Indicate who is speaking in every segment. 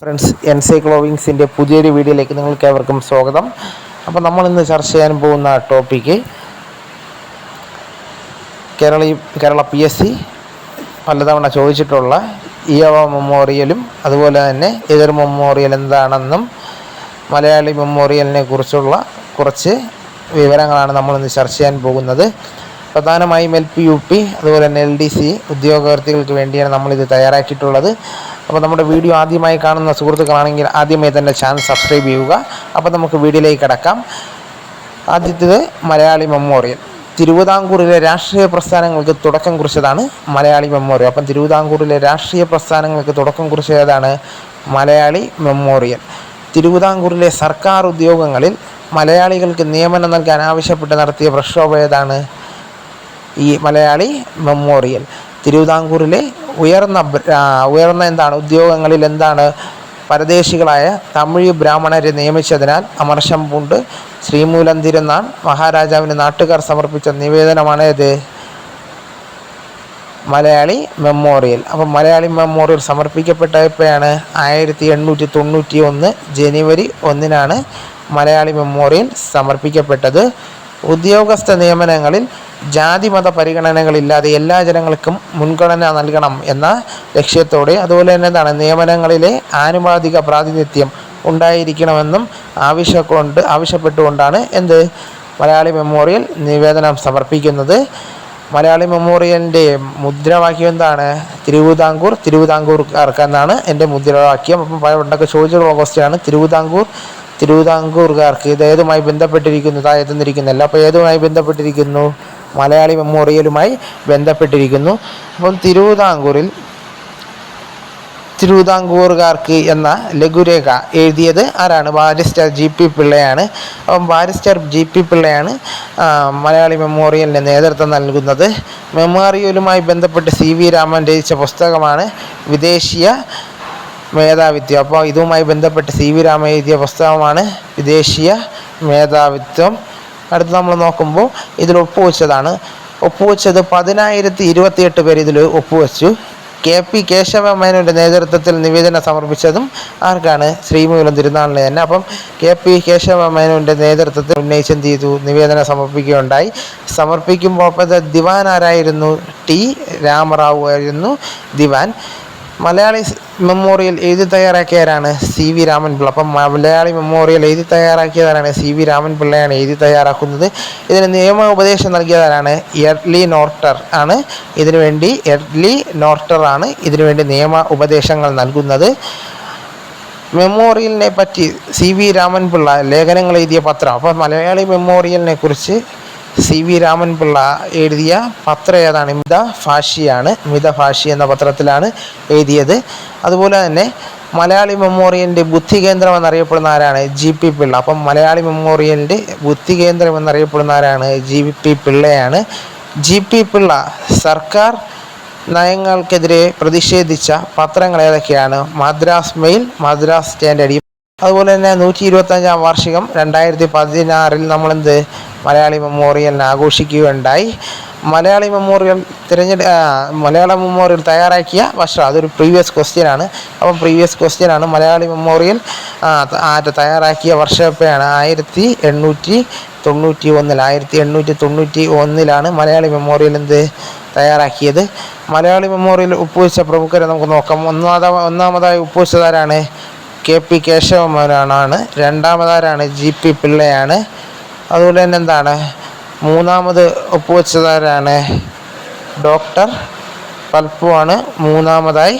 Speaker 1: Friends N C ക്ലോവിങ്സിന്റെ പുതിയൊരു വീഡിയോയിലേക്ക് നിങ്ങൾക്ക് ഏവർക്കും സ്വാഗതം. അപ്പോൾ നമ്മൾ ഇന്ന് ചർച്ച ചെയ്യാൻ പോകുന്ന topic Kerala Kerala P S C പലതവണ ചോദിച്ചിട്ടുള്ള ഇയവ മെമ്മോറിയലും അതുപോലെ തന്നെ എതിർ മെമ്മോറിയൽ എന്താണെന്നും മലയാളി മെമ്മോറിയലിനെ കുറിച്ചുള്ള കുറച്ച് വിവരങ്ങളാണ് നമ്മളിന്ന് ചർച്ച ചെയ്യാൻ പോകുന്നത്. പ്രധാനമായും എൽ പി യു പി അതുപോലെ തന്നെ എൽ ഡി സി ഉദ്യോഗാർത്ഥികൾക്ക് വേണ്ടിയാണ് നമ്മളിത് തയ്യാറാക്കിയിട്ടുള്ളത്. അപ്പോൾ നമ്മുടെ വീഡിയോ ആദ്യമായി കാണുന്ന സുഹൃത്തുക്കളാണെങ്കിൽ ആദ്യമേ തന്നെ ചാനൽ സബ്സ്ക്രൈബ് ചെയ്യുക. അപ്പോൾ നമുക്ക് വീഡിയോയിലേക്ക് കിടക്കാം. ആദ്യത്തേത് മലയാളി മെമ്മോറിയൽ തിരുവിതാംകൂറിലെ രാഷ്ട്രീയ പ്രസ്ഥാനങ്ങൾക്ക് തുടക്കം കുറിച്ചതാണ് മലയാളി മെമ്മോറിയൽ അപ്പം തിരുവിതാംകൂറിലെ രാഷ്ട്രീയ പ്രസ്ഥാനങ്ങൾക്ക് തുടക്കം കുറിച്ചതാണ് മലയാളി മെമ്മോറിയൽ തിരുവിതാംകൂറിലെ സർക്കാർ ഉദ്യോഗങ്ങളിൽ മലയാളികൾക്ക് നിയമനം നൽകാൻ ആവശ്യപ്പെട്ട് നടത്തിയ പ്രക്ഷോഭം ഏതാണ്? ഈ മലയാളി മെമ്മോറിയൽ തിരുവിതാംകൂറിലെ ഉയർന്ന ഉയർന്ന എന്താണ് ഉദ്യോഗങ്ങളിൽ എന്താണ് പരദേശികളായ തമിഴ് ബ്രാഹ്മണരെ നിയമിച്ചതിനാൽ അമർഷം പൂണ്ട് ശ്രീമൂലം തിരുനാൾ മഹാരാജാവിന് നാട്ടുകാർ സമർപ്പിച്ച നിവേദനമാണ് ഇത്. മലയാളി മെമ്മോറിയൽ. അപ്പം മലയാളി മെമ്മോറിയൽ സമർപ്പിക്കപ്പെട്ട എപ്പോഴാണ് ആയിരത്തി എണ്ണൂറ്റി തൊണ്ണൂറ്റി ഒന്ന് ജനുവരി ഒന്നിനാണ് മലയാളി മെമ്മോറിയൽ സമർപ്പിക്കപ്പെട്ടത്. ഉദ്യോഗസ്ഥ നിയമനങ്ങളിൽ ജാതിമത പരിഗണനകളില്ലാതെ എല്ലാ ജനങ്ങൾക്കും മുൻഗണന നൽകണം എന്ന ലക്ഷ്യത്തോടെ അതുപോലെ തന്നെ എന്താണ് നിയമനങ്ങളിലെ ആനുപാതിക പ്രാതിനിധ്യം ഉണ്ടായിരിക്കണമെന്നും ആവശ്യക്കൊണ്ട് ആവശ്യപ്പെട്ടുകൊണ്ടാണ് എന്ത് മലയാളി മെമ്മോറിയൽ നിവേദനം സമർപ്പിക്കുന്നത്. മലയാളി മെമ്മോറിയലിന്റെ മുദ്രാവാക്യം എന്താണ്? തിരുവിതാംകൂർ തിരുവിതാംകൂർക്കാർക്ക് എന്നാണ് എന്റെ മുദ്രാവാക്യം. അപ്പം പണ്ടൊക്കെ ചോദിച്ചുള്ള ക്വസ്റ്റ്യാണ് തിരുവിതാംകൂർ തിരുവിതാംകൂർക്കാർക്ക് ഇത് ഏതുമായി ബന്ധപ്പെട്ടിരിക്കുന്നു? താഴെ തന്നിരിക്കുന്നില്ല അപ്പോൾ ഏതുമായി ബന്ധപ്പെട്ടിരിക്കുന്നു? മലയാളി മെമ്മോറിയലുമായി ബന്ധപ്പെട്ടിരിക്കുന്നു. അപ്പം തിരുവിതാംകൂറിൽ തിരുവിതാംകൂറുകാർക്ക് എന്ന ലഘുരേഖ എഴുതിയത് ആരാണ്? Barrister G P Pillai. അപ്പം barrister G P Pillai Malayali മെമ്മോറിയലിന് നേതൃത്വം നൽകുന്നത്. മെമ്മോറിയലുമായി ബന്ധപ്പെട്ട് സി വി രാമൻ രചിച്ച പുസ്തകമാണ് വിദേശീയ മേധാവിത്വം. അപ്പോൾ ഇതുമായി ബന്ധപ്പെട്ട് സി വി രാമൻ എഴുതിയ പുസ്തകമാണ് വിദേശീയ മേധാവിത്വം. അടുത്ത് നമ്മൾ നോക്കുമ്പോൾ ഇതിൽ ഒപ്പുവെച്ചതാണ്. ഒപ്പുവെച്ചത് പതിനായിരത്തി ഇരുപത്തിയെട്ട് പേര് ഇതിൽ ഒപ്പുവെച്ചു. കെ പി കേശവ മേനോന്റെ നേതൃത്വത്തിൽ നിവേദനം സമർപ്പിച്ചതും ആർക്കാണ്? ശ്രീമൂലം തിരുനാളിന് തന്നെ. അപ്പം കെ പി കേശവ മേനോന്റെ നേതൃത്വത്തിൽ ഉന്നയിച്ച് ചെയ്തു നിവേദനം സമർപ്പിക്കുകയുണ്ടായി. സമർപ്പിക്കുമ്പോൾ അപ്പോൾ ദിവാൻ ആരായിരുന്നു? ടി രാമറാവു ആയിരുന്നു ദിവാൻ. മലയാളി മെമ്മോറിയൽ എഴുതി തയ്യാറാക്കിയവരാണ് സി വി രാമൻ രാമൻപിള്ള. അപ്പം മലയാളി മെമ്മോറിയൽ എഴുതി തയ്യാറാക്കിയവരാണ് സി വി രാമൻ രാമൻപിള്ളയാണ് എഴുതി തയ്യാറാക്കുന്നത്. ഇതിന് നിയമ ഉപദേശം നൽകിയവരാണ് എർലി നോർട്ടർ ആണ്. ഇതിനു വേണ്ടി എർലി നോർട്ടർ ആണ് ഇതിനു വേണ്ടി നിയമ ഉപദേശങ്ങൾ നൽകുന്നത്. മെമ്മോറിയലിനെ പറ്റി സി വി രാമൻപിള്ള ലേഖനങ്ങൾ എഴുതിയ പത്രം. അപ്പോൾ മലയാളി മെമ്മോറിയലിനെ കുറിച്ച് സി വി രാമൻപിള്ള എഴുതിയ പത്രം ഏതാണ്? മിത ഭാഷിയാണ് മിത ഭാഷി എന്ന പത്രത്തിലാണ് എഴുതിയത്. അതുപോലെ തന്നെ മലയാളി മെമ്മോറിയലിന്റെ ബുദ്ധി കേന്ദ്രം എന്നറിയപ്പെടുന്ന ആരാണ്? G P Pillai. അപ്പം മലയാളി മെമ്മോറിയലിന്റെ ബുദ്ധി കേന്ദ്രം എന്നറിയപ്പെടുന്ന ആരാണ്? ജി പി പിള്ളയാണ്. ജി പി പിള്ള സർക്കാർ നയങ്ങൾക്കെതിരെ പ്രതിഷേധിച്ച പത്രങ്ങൾ ഏതൊക്കെയാണ്? Madras mail Madras standard. അതുപോലെ തന്നെ നൂറ്റി ഇരുപത്തഞ്ചാം വാർഷികം രണ്ടായിരത്തി പതിനാറിൽ നമ്മളെന്ത് മലയാളി മെമ്മോറിയലിന് ആഘോഷിക്കുകയുണ്ടായി. മലയാളി മെമ്മോറിയൽ തിരഞ്ഞെടു മലയാള മെമ്മോറിയൽ തയ്യാറാക്കിയ വർഷം അതൊരു പ്രീവിയസ് ക്വസ്റ്റ്യൻ ആണ്. അപ്പം പ്രീവിയസ് ക്വസ്റ്റ്യൻ ആണ് മലയാളി മെമ്മോറിയൽ തയ്യാറാക്കിയ വർഷം എപ്പോഴാണ് ആയിരത്തി എണ്ണൂറ്റി തൊണ്ണൂറ്റി ഒന്നിൽ ആയിരത്തി എണ്ണൂറ്റി തൊണ്ണൂറ്റി ഒന്നിലാണ് മലയാളി മെമ്മോറിയൽ എന്ത് തയ്യാറാക്കിയത്. മലയാളി മെമ്മോറിയൽ ഒപ്പുവെച്ച പ്രമുഖരെ നമുക്ക് നോക്കാം. ഒന്നാമത ഒന്നാമതായി ഒപ്പുവെച്ചതാരാണ് കെ പി കേശവമേനോനാണ് രണ്ടാമതാരാണ് ജി പി പിള്ളയാണ്. അതുപോലെ തന്നെ എന്താണ്? മൂന്നാമത് ഒപ്പുവെച്ചതാരാണ്? ഡോക്ടർ പൽപ്പുവാണ് മൂന്നാമതായി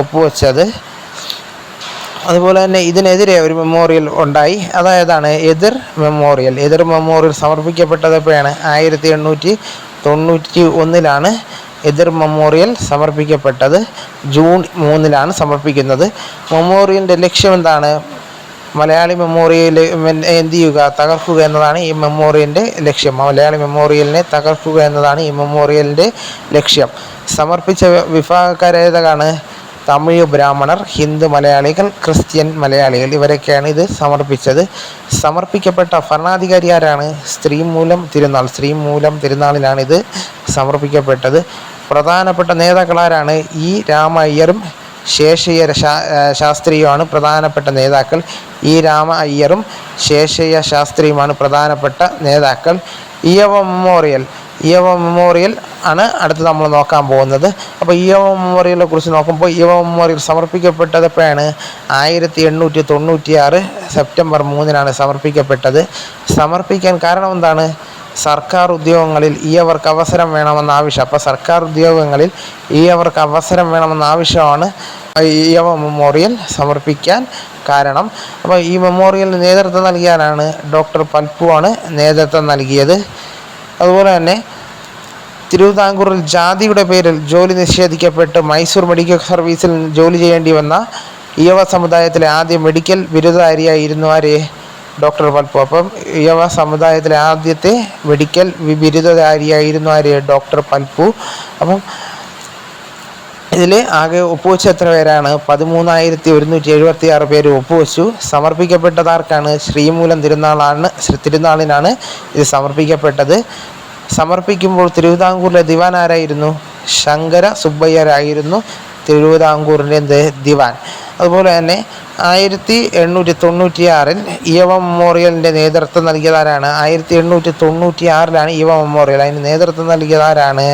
Speaker 1: ഒപ്പുവെച്ചത്. അതുപോലെ തന്നെ ഇതിനെതിരെ ഒരു മെമ്മോറിയൽ ഉണ്ടായി. അതായതാണ് എതിർ മെമ്മോറിയൽ എതിർ മെമ്മോറിയൽ സമർപ്പിക്കപ്പെട്ടത് എപ്പോഴാണ്? ആയിരത്തി എണ്ണൂറ്റി തൊണ്ണൂറ്റി ഒന്നിലാണ് എതിർ മെമ്മോറിയൽ സമർപ്പിക്കപ്പെട്ടത്. ജൂൺ മൂന്നിലാണ് സമർപ്പിക്കുന്നത്. മെമ്മോറിയലിന്റെ ലക്ഷ്യം എന്താണ് മലയാളി മെമ്മോറിയൽ എന്ത് ചെയ്യുക? തകർക്കുക എന്നതാണ് ഈ മെമ്മോറിയലിന്റെ ലക്ഷ്യം. മലയാളി മെമ്മോറിയലിനെ തകർക്കുക എന്നതാണ് ഈ മെമ്മോറിയലിന്റെ ലക്ഷ്യം. സമർപ്പിച്ച വിഭാഗക്കാരേതാണ് തമിഴ് ബ്രാഹ്മണർ ഹിന്ദു മലയാളികൾ ക്രിസ്ത്യൻ മലയാളികൾ. ഇവരൊക്കെയാണ് ഇത് സമർപ്പിച്ചത്. സമർപ്പിക്കപ്പെട്ട ഭരണാധികാരി ആരാണ്? സ്ത്രീമൂലം തിരുനാൾ. സ്ത്രീമൂലം തിരുനാളിലാണ് ഇത് സമർപ്പിക്കപ്പെട്ടത്. പ്രധാനപ്പെട്ട നേതാക്കളാരാണ് ഇ രാമയ്യറും ശേഷയ്യര ശാസ്ത്രിയുമാണ് പ്രധാനപ്പെട്ട നേതാക്കൾ. ഇ രാമ അയ്യറും ശേഷയ്യ ശാസ്ത്രിയുമാണ് പ്രധാനപ്പെട്ട നേതാക്കൾ. ഇയവ മെമ്മോറിയൽ. ഇയവ മെമ്മോറിയൽ ആണ് അടുത്ത് നമ്മൾ നോക്കാൻ പോകുന്നത്. അപ്പോൾ ഇയവ മെമ്മോറിയലിനെ കുറിച്ച് നോക്കുമ്പോൾ ഇയവ മെമ്മോറിയൽ സമർപ്പിക്കപ്പെട്ടത് എപ്പോഴാണ് ആയിരത്തി എണ്ണൂറ്റി തൊണ്ണൂറ്റിയാറ് സെപ്റ്റംബർ മൂന്നിനാണ് സമർപ്പിക്കപ്പെട്ടത്. സമർപ്പിക്കാൻ കാരണം എന്താണ്? സർക്കാർ ഉദ്യോഗങ്ങളിൽ ഈ അവർക്ക് അവസരം വേണമെന്ന ആവശ്യം. അപ്പോൾ സർക്കാർ ഉദ്യോഗങ്ങളിൽ ഈ അവർക്ക് അവസരം വേണമെന്ന ആവശ്യമാണ് ഈ അവ മെമ്മോറിയൽ സമർപ്പിക്കാൻ കാരണം. അപ്പോൾ ഈ മെമ്മോറിയലിന് നേതൃത്വം നൽകിയാലാണ് ഡോക്ടർ പൽപ്പുവാണ് നേതൃത്വം നൽകിയത്. അതുപോലെ തന്നെ തിരുവിതാംകൂറിൽ ജാതിയുടെ പേരിൽ ജോലി നിഷേധിക്കപ്പെട്ട് മൈസൂർ മെഡിക്കൽ സർവീസിൽ ജോലി ചെയ്യേണ്ടി വന്ന ഇയവ സമുദായത്തിലെ ആദ്യ മെഡിക്കൽ ബിരുദധാരിയായിരുന്നു ആര്? ഡോക്ടർ പൽപ്പു അപ്പം ഇയവ സമുദായത്തിലെ ആദ്യത്തെ മെഡിക്കൽ ബിരുദധാരിയായിരുന്നു ആര്? ഡോക്ടർ പൽപ്പു. അപ്പം ഇതിൽ ആകെ ഒപ്പുവെച്ച എത്ര പേരാണ്? പതിമൂന്നായിരത്തി ഒരുന്നൂറ്റി എഴുപത്തി ആറ് പേര് ഒപ്പുവെച്ചു. സമർപ്പിക്കപ്പെട്ടതാർക്കാണ് ശ്രീമൂലം തിരുനാളാണ് തിരുനാളിനാണ് ഇത് സമർപ്പിക്കപ്പെട്ടത്. സമർപ്പിക്കുമ്പോൾ തിരുവിതാംകൂറിലെ ദിവാൻ ആരായിരുന്നു? ശങ്കര സുബ്ബയ്യരായിരുന്നു. തിരുവിതാംകൂറിന്റെ ദിവാൻ. അതുപോലെ തന്നെ ആയിരത്തി എണ്ണൂറ്റി തൊണ്ണൂറ്റിയാറിൽ ഇയവ മെമ്മോറിയലിന്റെ നേതൃത്വം നൽകിയതാരാണ്? ആയിരത്തി എണ്ണൂറ്റി തൊണ്ണൂറ്റി ആറിലാണ് ഇയവ മെമ്മോറിയൽ. അതിന് നേതൃത്വം നൽകിയതാരാണ്?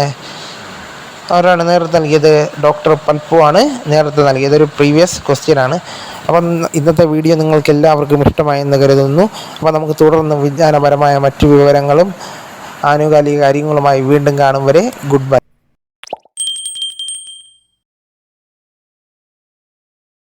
Speaker 1: അവരാണ് നേതൃത്വം നൽകിയത്? ഡോക്ടർ പൽപ്പു ആണ് നേതൃത്വം നൽകിയത്. ഒരു പ്രീവിയസ് ക്വസ്റ്റ്യൻ ആണ് അപ്പം ഇന്നത്തെ വീഡിയോ നിങ്ങൾക്ക് എല്ലാവർക്കും ഇഷ്ടമായെന്ന് കരുതുന്നു. അപ്പോൾ നമുക്ക് തുടർന്ന് വിജ്ഞാനപരമായ മറ്റു വിവരങ്ങളും ആനുകാലിക കാര്യങ്ങളുമായി വീണ്ടും കാണും വരെ. Good bye.